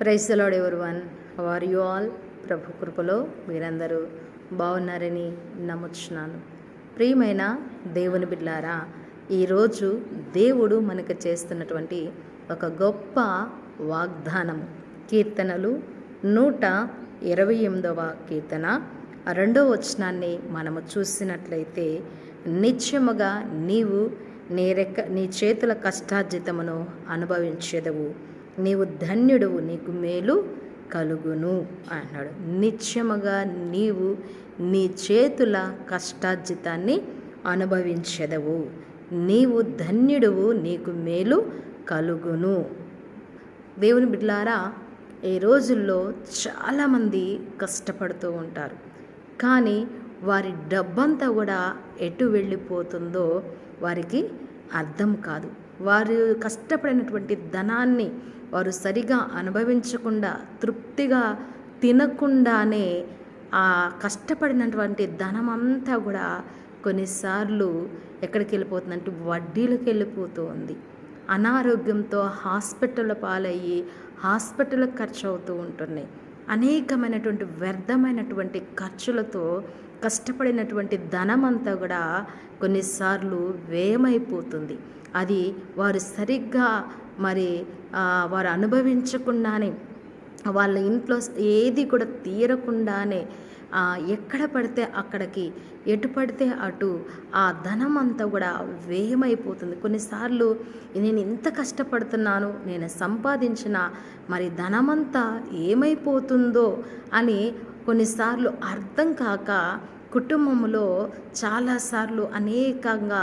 Praise Lord everyone are you all? ప్రభు కృపలో మీరందరూ బాగున్నారని నమ్ముచున్నాను. ప్రియమైన దేవుని బిడ్లారా ఈరోజు దేవుడు మనకు చేస్తున్నటువంటి ఒక గొప్ప వాగ్దానం కీర్తనలు నూట ఇరవై ఎనిమిదవ కీర్తన. రెండవ వచనాన్ని మనము చూసినట్లయితే నిత్యముగా నీవు నీ రెక్క నీ చేతుల కష్టార్జితమును అనుభవించెదవు. నీవు ధన్యుడువు నీకు మేలు కలుగును అన్నాడు. నిత్యముగా నీవు నీ చేతుల కష్టార్జితాన్ని అనుభవించెదవు. నీవు ధన్యుడువు నీకు మేలు కలుగును. దేవుని బిడ్లారా ఈ రోజుల్లో చాలామంది కష్టపడుతూ ఉంటారు. కానీ వారి డబ్బంతా కూడా ఎటు వెళ్ళిపోతుందో వారికి అర్థం కాదు. వారు కష్టపడినటువంటి ధనాన్ని వారు సరిగా అనుభవించకుండా తృప్తిగా తినకుండానే ఆ కష్టపడినటువంటి ధనం అంతా కూడా కొన్నిసార్లు ఎక్కడికి వెళ్ళిపోతుందంటే వడ్డీలకు వెళ్ళిపోతూ ఉంది అనారోగ్యంతో హాస్పిటల్ పాలయ్యి హాస్పిటల్ ఖర్చు అవుతూ ఉంటున్నాయి. అనేకమైనటువంటి వ్యర్థమైనటువంటి ఖర్చులతో కష్టపడినటువంటి ధనం అంతా కూడా కొన్నిసార్లు వ్యయమైపోతుంది. అది వారు సరిగ్గా మరి వారు అనుభవించకుండానే వాళ్ళ ఇంట్లో ఏది కూడా తీరకుండానే ఎక్కడ పడితే అక్కడికి ఎటు పడితే అటు ఆ ధనం అంతా కూడా వ్యయమైపోతుంది. కొన్నిసార్లు నేను ఇంత కష్టపడుతున్నాను నేను సంపాదించిన మరి ధనమంతా ఏమైపోతుందో అని కొన్నిసార్లు అర్థం కాక కుటుంబంలో చాలాసార్లు అనేకంగా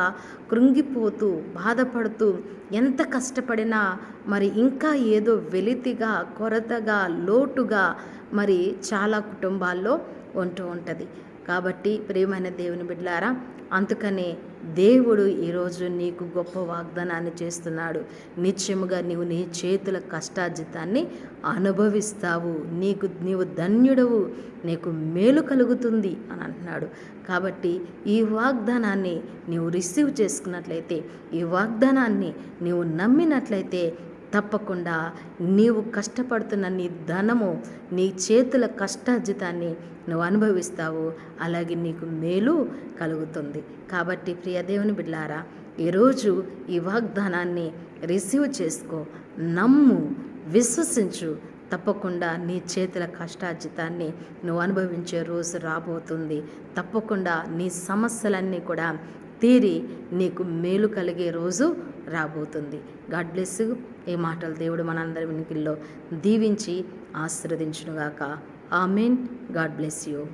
కృంగిపోతూ బాధపడుతూ ఎంత కష్టపడినా మరి ఇంకా ఏదో వెలితిగా కొరతగా లోటుగా మరి చాలా కుటుంబాల్లో ఉంటూ ఉంటుంది. కాబట్టి ప్రియమైన దేవుని బిడ్డలారా అందుకనే దేవుడు ఈరోజు నీకు గొప్ప వాగ్దానాన్ని చేస్తున్నాడు. నిత్యముగా నీవు నీ చేతుల కష్టార్జితాన్ని అనుభవిస్తావు. నీకు నీవు ధన్యుడవు. నీకు మేలు కలుగుతుంది అని అంటున్నాడు. కాబట్టి ఈ వాగ్దానాన్ని నీవు రిసీవ్ చేసుకున్నట్లయితే ఈ వాగ్దానాన్ని నీవు నమ్మినట్లయితే తప్పకుండా నీవు కష్టపడుతున్న నీ ధనము నీ చేతుల కష్టార్జితాన్ని నువ్వు అనుభవిస్తావు. అలాగే నీకు మేలు కలుగుతుంది. కాబట్టి ప్రియ దేవుని బిడ్లారా ఈరోజు ఈ వాగ్దానాన్ని రిసీవ్ చేసుకో నమ్ము విశ్వసించు. తప్పకుండా నీ చేతుల కష్టార్జితాన్ని నువ్వు అనుభవించే రోజు రాబోతుంది. తప్పకుండా నీ సమస్యలన్నీ కూడా తీరి నీకు మేలు కలిగే రోజు రాబోతుంది. గాడ్ బ్లెస్ ఈ మాటలు దేవుడు మనందరి వినికిల్లో దీవించి ఆశీర్వదించునుగాక. ఆమెన్. God bless you.